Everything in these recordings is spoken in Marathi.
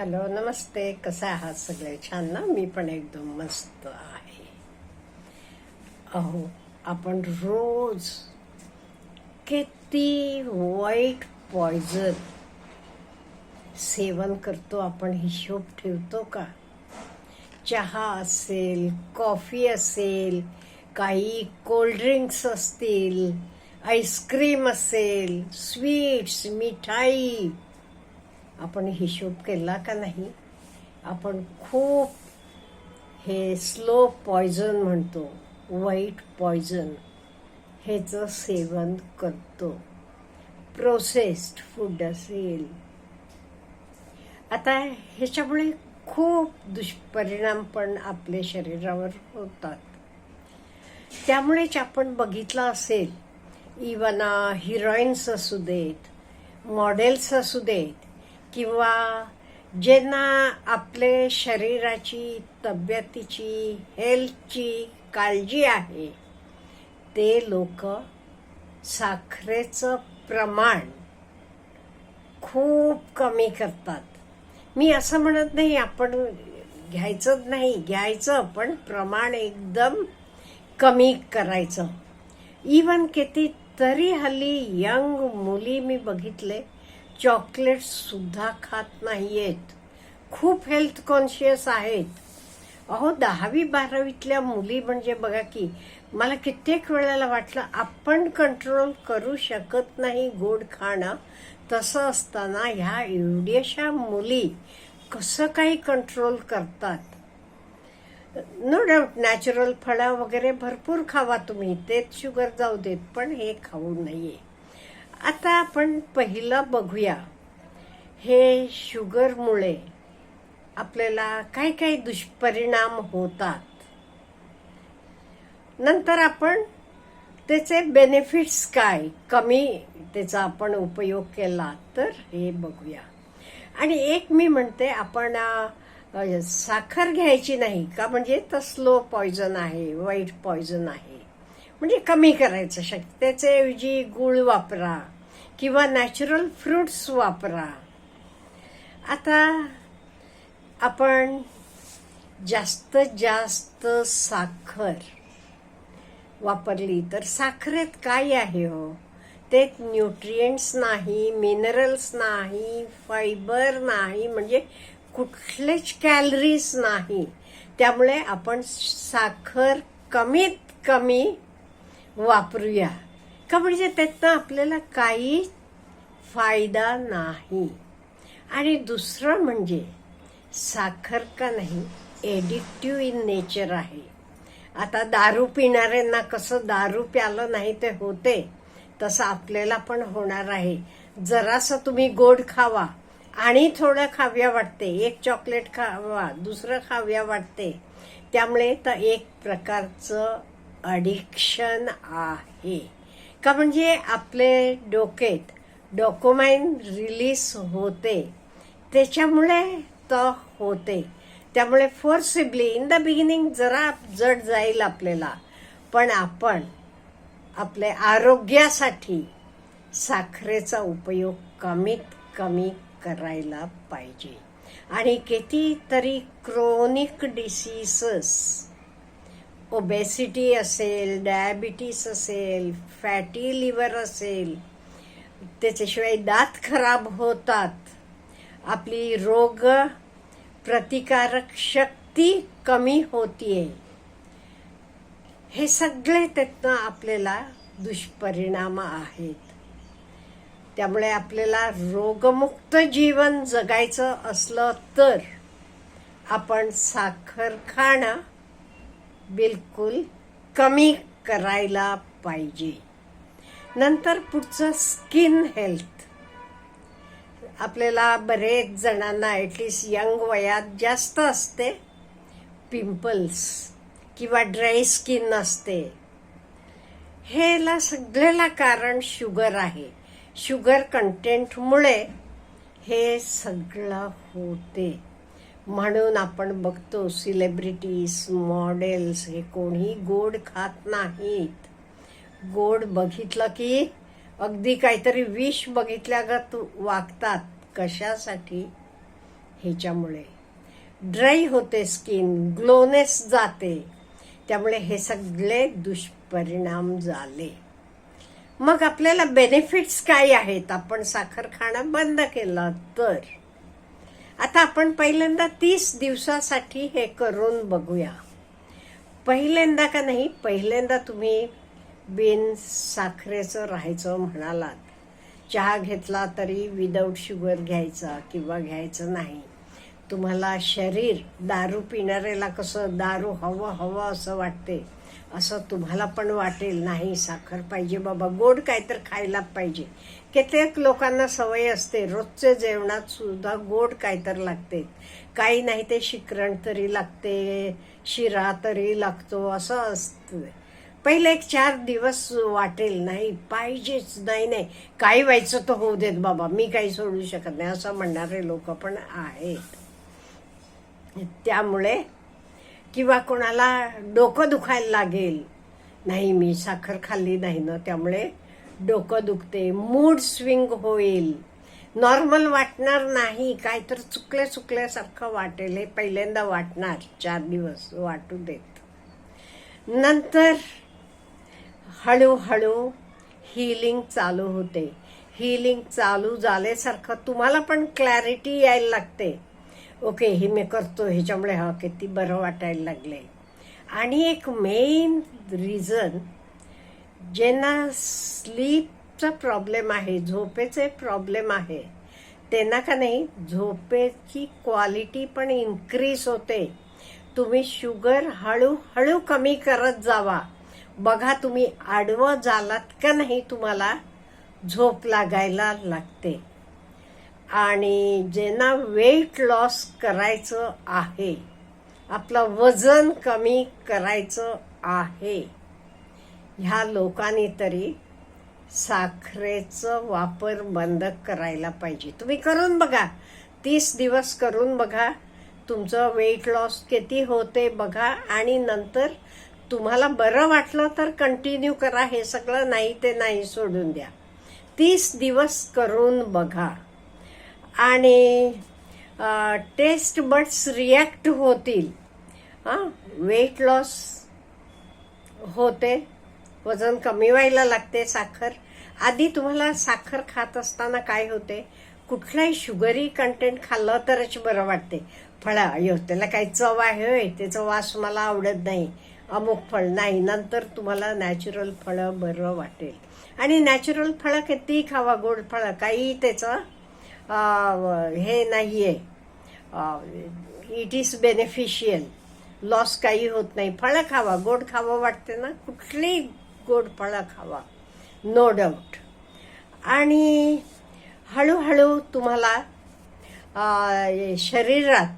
हॅलो नमस्ते, कसं आहात सगळे? छान ना? मी पण एकदम मस्त आहे. अहो, आपण रोज किती वाईट पॉइझन सेवन करतो, आपण हिशोब ठेवतो का? चहा असेल कॉफ़ी असेल, काही कोल्ड्रिंक्स असतील आईस्क्रीम असेल स्वीट्स मिठाई आपण हिशोब केला का नाही आपण खूप हे स्लो पॉयझन म्हणतो वाईट पॉयझन ह्याचं सेवन करतो. प्रोसेस्ड फूड असेल. आता ह्याच्यामुळे खूप दुष्परिणाम पण आपल्या शरीरावर होतात. त्यामुळेच आपण बघितलं असेल इवन हिरोईन्स असू देत मॉडेल्स असू देत किंवा ज्यांना आपले शरीराची तब्येतीची हेल्थची काळजी आहे ते लोक साखरेचं प्रमाण खूप कमी करतात. मी असं म्हणत नाही आपण घ्यायचंच नाही घ्यायचं पण प्रमाण एकदम कमी करायचं. इवन किती तरी हल्ली यंग मुली मी बघितले चॉकलेट सुद्धा खात नाहीयेत. खूप हेल्थ कॉन्शियस आहेत. अहो दहावी बारावीतल्या मुली म्हणजे बघा की मला कित्येक वेळेला वाटलं आपण कंट्रोल करू शकत नाही गोड खाणं. तसं असताना ह्या एवढ्याशा मुली कसं काही कंट्रोल करतात? नो डाऊट नॅचरल फळं वगैरे भरपूर खावा तुम्ही. तेच शुगर जाऊ देत पण हे खाऊ नये. आता आपण पहिलं बघूया. हे शुगरमुळे आपल्याला काय काय दुष्परिणाम होतात. नंतर आपण त्याचे बेनिफिट्स काय? कमी त्याचा आपण उपयोग केला तर हे बघूया. आणि एक मी म्हणते आपण साखर घ्यायची नाही का? म्हणजे तसलो स्लो पॉयझन आहे वाईट पॉयझन आहे. म्हणजे कमी करायचं शक्य. त्याच्याऐवजी गुळ वापरा किंवा नॅचरल फ्रुट्स वापरा. आता आपण जास्त जास्त साखर वापरली तर साखरेत काय आहे हो? ते न्यूट्रिएंट्स नाही मिनरल्स नाही फायबर नाही म्हणजे कुठलेच कॅलरीज नाही. त्यामुळे आपण साखर कमीत कमी वापरूया. का म्हणजे त्यातनं आपल्याला काही फायदा नाही. आणि दुसरं म्हणजे साखर का नाही? एडिक्टिव्ह इन नेचर आहे. आता दारू पिणाऱ्यांना कसं दारू प्यालं नाही ते होते तसं आपल्याला पण होणार आहे. जरासं तुम्ही गोड खावा आणि थोडं खाव्या वाटते. एक चॉकलेट खावा दुसरं खाव्या वाटते. त्यामुळे तर एक प्रकारचं अडिक्शन आहे. का म्हणजे आपले डोकेत डॉक्युमेंट रिलीज होते. त्याच्यामुळे तर होते. त्यामुळे फोर्सिबली इन द बिगिनिंग जरा जड जाईल आपल्याला. पण आपण आपल्या आरोग्यासाठी साखरेचा उपयोग कमीत कमी करायला पाहिजे. आणि कितीतरी क्रोनिक डिसीसेस ओबेसिटी असेल डायबिटीस असेल फॅटी लिव्हर असेल त्याच्याशिवाय दात खराब होतात. आपली रोग प्रतिकारक शक्ती कमी होतीये. हे सगळे त्यातनं आपल्याला दुष्परिणाम आहेत. त्यामुळे आपल्याला रोगमुक्त जीवन जगायचं असलं तर आपण साखर खाणं बिलकुल कमी करायला पाहिजे. नंतर पुढचं स्किन हेल्थ आपल्याला बरेच जणांना ॲटलिस्ट यंग वयात जास्त असते. पिंपल्स किंवा ड्राय स्किन असते हेला सगळ्याला कारण शुगर आहे. शुगर कंटेंटमुळे हे सगळं होते. म्हणून आपण बघतो सिलेब्रिटीज मॉडेल्स हे कोणी गोड खात नाहीत. गोड बघितलं की अगदी काहीतरी विष बघितल्यागत वागतात. कशासाठी? ह्याच्यामुळे. ड्राई होते स्किन ग्लोनेस जाते. त्यामुळे हे सगळे दुष्परिणाम झाले. मग आपल्याला बेनिफिट्स काय आहेत? आपण साखर खाणं बंद केलं तर? आता आपण पहिल्यांदा तीस दिवसासाठी हे करून बघूया. पहिल्यांदा का नाही पहिल्यांदा तुम्ही बिन साखरेचं राहायचं म्हणालात. चहा घेतला तरी विदाऊट शुगर घ्यायचा किंवा घ्यायचं नाही. तुम्हाला शरीर दारू पिणाऱ्याला कसं दारू हवं हवं असं वाटते असं तुम्हाला पण वाटेल. नाही साखर पाहिजे बाबा गोड काय तर खायला पाहिजे. कित्येक लोकांना सवय असते रोजचे जेवणात सुद्धा गोड काय तर लागते. काही नाही ते शिकरण तरी लागते शिरा तरी लागतो असं असतं. पहिले एक चार दिवस वाटेल नाही पाहिजेच. नाही नाही काही व्हायचं तर होऊ देत बाबा मी काही सोडू शकत नाही असं म्हणणारे लोक पण आहेत. त्यामुळे किंवा कोणाला डोकं दुखायला लागेल नाही मी साखर खाल्ली नाही ना त्यामुळे डोकं दुखते मूड स्विंग होईल. नॉर्मल वाटणार नाही काय तर चुकल्या चुकल्यासारखं वाटेल हे पहिल्यांदा वाटणार चार दिवस वाटू देत. नंतर हळूहळू हिलिंग चालू होते. हिलिंग चालू झाल्यासारखं तुम्हाला पण क्लॅरिटी यायला लागते. ओके हे मी करतो ह्याच्यामुळे हा किती बरं वाटायला लागले आणि एक मेन रिझन ज्यांना स्लीपचा प्रॉब्लेम आहे झोपेचे प्रॉब्लेम आहे त्यांना का नाही झोपेची क्वालिटी पण इन्क्रीज होते. तुम्ही शुगर हळूहळू कमी करत जावा. बघा तुम्ही आडवं झालात का नाही तुम्हाला झोप लागायला लागते. आणि ज्यांना वेट लॉस करायचं आहे आपलं वजन कमी करायचं आहे ह्या लोकांनी तरी साखरेचं वापर बंद करायला पाहिजे. तुम्ही करून बघा. तीस दिवस करून बघा. तुमचं वेट लॉस किती होते बघा. आणि नंतर तुम्हाला बरं वाटलं तर कंटिन्यू करा. हे सगळं नाही ते नाही सोडून द्या. तीस दिवस करून बघा. आणि टेस्ट बड्स रिॲक्ट होतील. हां वेट लॉस होते. वजन कमी व्हायला लागते साखर. आधी तुम्हाला साखर खात असताना काय होते? कुठलाही शुगरी कंटेंट खाल्लं तरच बरं वाटते. फळं अयो त्याला काही चव आहे होय. त्याचा वास मला आवडत नाही. अमुक फळ नाही. नंतर तुम्हाला नॅचरल फळं बरं वाटेल. आणि नॅचरल फळं कितीही खावा? गोड फळं. काही त्याचं हे नाही आहे इट इज बेनिफिशियल लॉस काही होत नाही. फळं खावा. गोड खावं वाटते ना? कुठली गोड फळं खावा? नो डाऊट आणि हळूहळू तुम्हाला शरीरात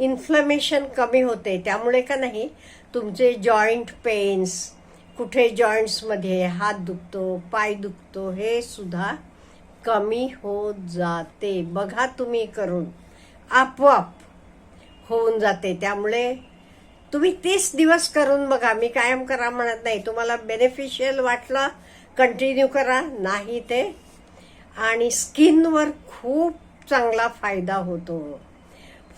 इन्फ्लमेशन कमी होते. त्यामुळे का नाही? तुमचे जॉईंट पेन्स कुठे जॉईंट्समध्ये हात दुखतो पाय दुखतो हे सुद्धा कमी होत जाते. बघा तुम्ही करून. आपोआप होऊन जाते. त्यामुळे तुम्ही तीस दिवस करून बघा. मी कायम करा म्हणत नाही. तुम्हाला बेनिफिशियल वाटलं कंटिन्यू करा. नाही ते. आणि स्किनवर खूप चांगला फायदा होतो.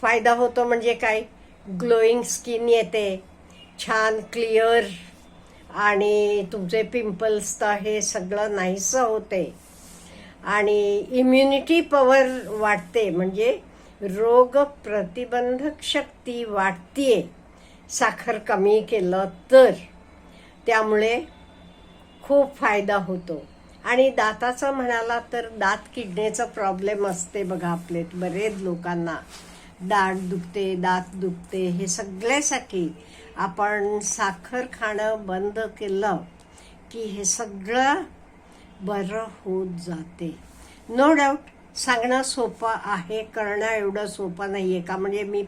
फायदा होतो म्हणजे काय? ग्लोईंग स्किन येते. छान क्लिअर. आणि तुमचे पिंपल्स तर हे सगळं नाहीसं होते. आणि इम्युनिटी पॉवर वाढते. म्हणजे रोग प्रतिबंधक शक्ती वाढतीये. साखर कमी केलं तर. त्यामुळे खूप फायदा होतो. आणि दाताचा म्हणाला तर दात किडण्याचा प्रॉब्लेम असते बघा आपले बरेच लोकांना. दात दुखते दात दुखते हे सगळ्यासाठी आपण साखर खाणं बंद केलं की हे सगळं बरं होत जाते. नो डाऊट सांगणं सोपं आहे करणं एवढं सोपं नाही आहे का? म्हणजे मी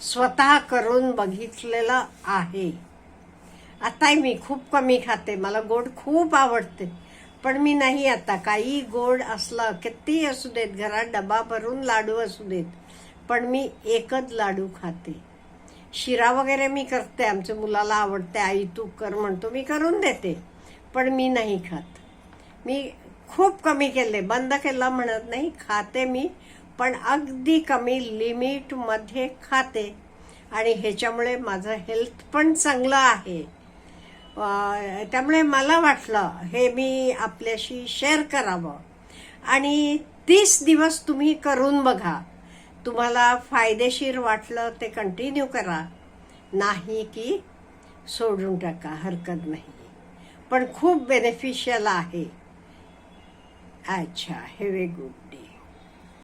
स्वतः करून बघितलेलं आहे. आता मी खूप कमी खाते मला गोड खूप आवडते. पण मी नाही आता काही गोड असलं किती असू देत घरात डबा भरून लाडू असू देत पण मी एकच लाडू खाते. शिरा वगैरे मी करते आमच्या मुलाला आवडते आई तू कर म्हणतो मी करून देते पण मी नाही खात. मी खूप कमी केले बंद केलं म्हणत नाही खाते मी पण अगदी कमी लिमिटमध्ये खाते. आणि ह्याच्यामुळे माझं हेल्थ पण चांगलं आहे. त्यामुळे मला वाटलं हे मी आपल्याशी शेअर करावं. आणि तीस दिवस तुम्ही करून बघा. तुम्हाला फायदेशीर वाटलं ते कंटिन्यू करा. नाही की सोडून टाका हरकत नाही. पण खूप बेनिफिशियल आहे. अच्छा हॅव ए गुड डे